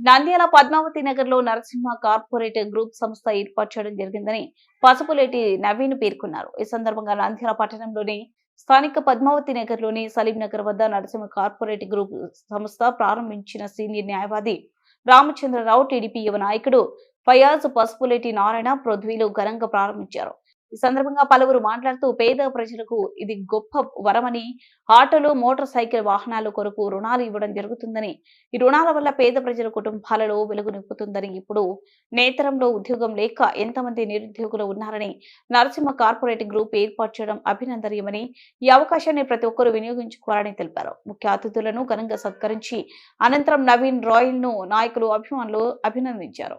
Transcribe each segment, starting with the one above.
నంద్యాల పద్మావతి నగర్లో Narasimha corporate group సంస్థ ఏర్పాటు చేయడం జరిగిందని పసుపులేటి నవీన్ పేర్కొన్నారు. ఈ సందర్భంగా నంద్యాల పట్టణంలోని స్థానిక పద్మావతి నగర్లోని సలీం నగర్ వద్ద నరసింహ కార్పొరేట్ గ్రూప్ సంస్థ ప్రారంభించిన సీనియర్ న్యాయవాది రామచంద్రరావు టీడీపీ యువ నాయకుడు ఫయాజ్ పసుపులేటి నారాయణ పృథ్వీలు ఘనంగా ప్రారంభించారు. ఈ సందర్భంగా పలువురు మాట్లాడుతూ పేద ప్రజలకు ఇది గొప్ప వరమని ఆటోలు మోటార్ సైకిల్ వాహనాల కొరకు రుణాలు ఇవ్వడం జరుగుతుందని ఈ రుణాల వల్ల పేద ప్రజల కుటుంబాలలో వెలుగు నింపుతుందని ఇప్పుడు నేతరంలో ఉద్యోగం లేక ఎంతమంది నిరుద్యోగులు ఉన్నారని నరసింహ కార్పొరేట్ గ్రూప్ ఏర్పాటు చేయడం అభినందనీయమని ఈ అవకాశాన్ని ప్రతి ఒక్కరూ వినియోగించుకోవాలని తెలిపారు. ముఖ్య అతిథులను ఘనంగా సత్కరించి అనంతరం నవీన్ రాయల్ను నాయకులు అభిమానులు అభినందించారు.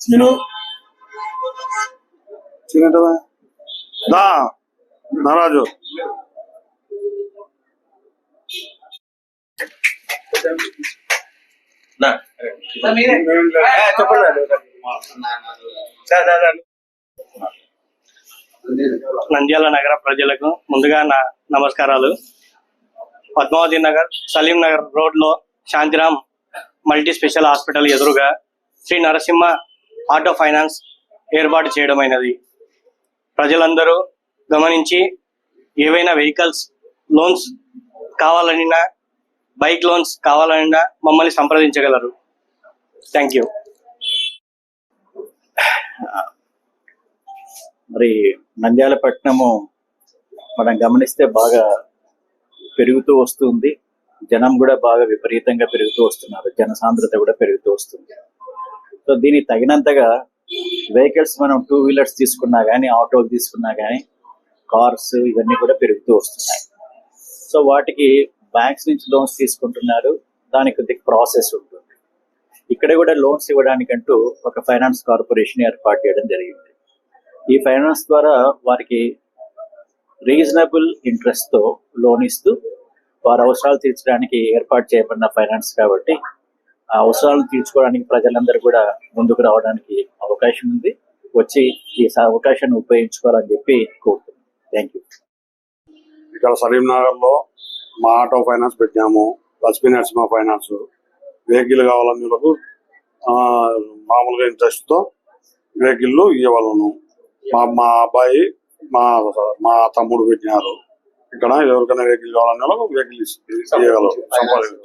సీను సీనంటవా దా నారాజు నంద్యాల నగర ప్రజలకు ముందుగా నా నమస్కారాలు. పద్మావతి నగర్ సలీం నగర్ రోడ్లో శాంతిరామ్ మల్టీ స్పెషల్ హాస్పిటల్ ఎదురుగా శ్రీ నరసింహ ఆటో ఫైనాన్స్ ఏర్పాటు చేయడమైనది. ప్రజలందరూ గమనించి ఏవైనా వెహికల్స్ లోన్స్ కావాలనినా బైక్ లోన్స్ కావాలనినా మమ్మల్ని సంప్రదించగలరు. Thank you. మరి నంద్యాల పట్టణము మనం గమనిస్తే బాగా పెరుగుతూ వస్తుంది. జనం కూడా బాగా విపరీతంగా పెరుగుతూ వస్తున్నారు. జనసాంద్రత కూడా పెరుగుతూ వస్తుంది. సో దీనికి తగినంతగా వెహికల్స్ మనం టూ వీలర్స్ తీసుకున్నా కానీ ఆటోలు తీసుకున్నా కానీ కార్స్ ఇవన్నీ కూడా పెరుగుతూ వస్తున్నాయి. సో వాటికి బ్యాంక్స్ నుంచి లోన్స్ తీసుకుంటున్నారు. దానికి కొద్దిగా ప్రాసెస్ ఉంటుంది. ఇక్కడ కూడా లోన్స్ ఇవ్వడానికంటూ ఒక ఫైనాన్స్ కార్పొరేషన్ ఏర్పాటు చేయడం జరిగింది. ఈ ఫైనాన్స్ ద్వారా వారికి రీజనబుల్ ఇంట్రెస్ట్తో లోన్ ఇస్తూ వారి అవసరాలు తీర్చడానికి ఏర్పాటు చేయబడిన ఫైనాన్స్ కాబట్టి ఆ అవసరాలను తీర్చుకోవడానికి ప్రజలందరూ కూడా ముందుకు రావడానికి అవకాశం ఉంది. వచ్చి ఈ స- అవకాశాన్ని ఉపయోగించుకోవాలని చెప్పి కోరుతున్నాను థ్యాంక్ యూ ఇక్కడ సలీం నగర్లో మా ఆటో ఫైనాన్స్ పెట్టాము. లక్ష్మీ నరసింహ ఫైనాన్స్ వెహికల్ కావాలని ఆ, మామూలుగా ఇంట్రెస్ట్తో వెహికల్ ఇవ్వగలను మా మా అబ్బాయి మా మా తమ్ముడు పెట్టినారు. ఇక్కడ ఎవరికైనా వెహికల్ కావాలన్న వెహికల్ ఇవ్వగలరు సంపాదించారు